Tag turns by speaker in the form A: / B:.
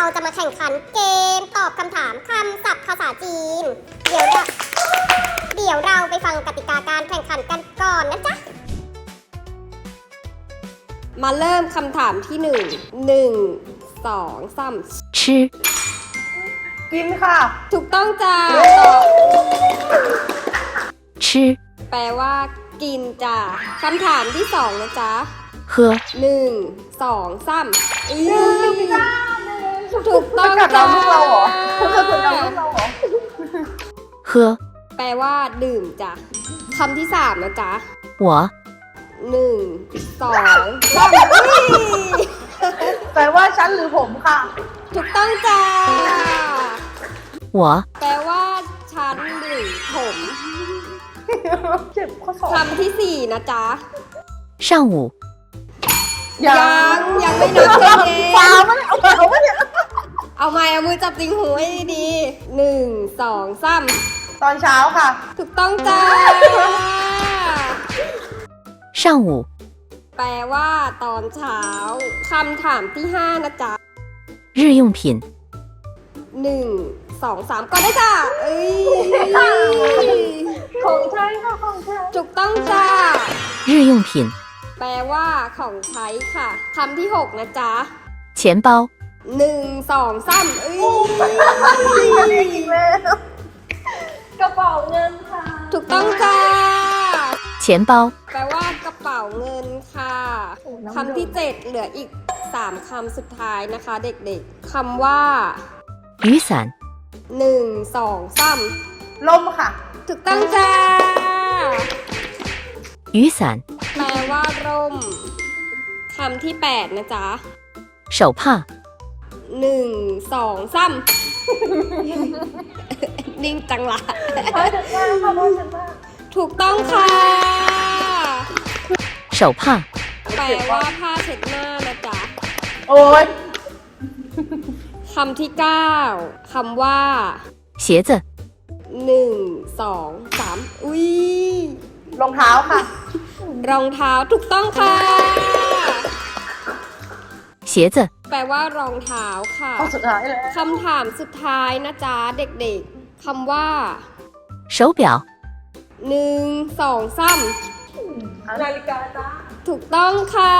A: เราจะมาแข่งขันเกมตอบคำถามคำศัพท์ภาษาจีน เดี๋ยวเดี๋ยวเราไปฟังกติกาการแข่งขันกันก่อนนะจ๊ะ
B: มาเริ่มคำถามที่หนึ่งหนึ่งสองสาม
C: ชิ
D: กินค่ะ
B: ถูกต้องจ้าตอบ
C: ชิ
B: แปลว่า กินจ้าคำถามที่สองนะจ๊ะหนึ่งสองสามอืม ถูกต้อง
D: กัด
B: จ้า
D: เราลูกเราเหรอกัดเราลูกเราเหรอ
C: 喝
B: แปลว่า ดื่มจ้ะคำที่สามนะจ๊ะ
C: 我
B: หนึ่งสองสามอุ๊ย
D: แปลว่าฉันหรือผมค่ะ
B: ถูกต้องจ้า
C: 我
B: แปลว่า ฉันหรือผม
D: เจ็บข้อศอก
B: คำที่สี่นะจ๊ะ
C: 上午
B: ยังยังไม่นับใจเย็ เอาไม้เอามือจับติงหูให้ดีๆหนึ่งสองสาม
D: ตอนเช้าค่ะ
B: ถูกต้องจ้า
C: 上午
B: แปลว่า ตอนเช้าคำถามที่ห้านะจ๊ะ
C: 日用品
B: หนึ่งสองสามก็ได้จ้าเอ้ย
D: ของใช้ค่ะของใช้
B: ถูกต้องจ้า
C: 日用品
B: แปลว่าของใช้ค่ะคำที่หกนะจ๊ะ
C: 钱包
B: หนึ่งสองสามเอ้ย
D: อีกแล้วกระเป๋าเงินค่ะ
B: ถูกต้องจ้า
C: 钱包
B: แปลว่ากระเป๋าเงินค่ะ
D: โอ้น้ำ
B: คำที่เจ็ดเหลืออีกสามคำสุดท้ายนะคะ เด็กๆคำว่า
C: 雨伞
B: หนึ่งสองสาม
D: ลมค่ะ
B: ถูกต้องจ้า
C: 雨伞
B: แปลว่าร่มคำที่แปดนะจ๊ะ
C: 手帕
B: หนึ่งสองสาม นิ่งจังละ
D: เพราะฉันว่าค่ะเพราะฉันว่า
B: ถูกต้องค่ะ
C: 手帕
B: แปลว่าผ้าเช็ดหน้านะจ๊ะ
D: โอ้ย
B: คำที่เก้าคำว่า
C: 鞋子
B: หนึ่งสองสามอุ้ย
D: รองเท้าค่ะ
B: รองเท้าถูกต้องค่ะ
C: 鞋子
B: แปลว่ารองเท้าค่ะ
D: ข้อสุดท้ายแล้ว
B: คำถามสุดท้ายนะจ๊ะเด็กๆคำว่า
C: 手表
B: หนึ่งสองสาม
D: นาฬิกาจ้า
B: ถูกต้องค่ะ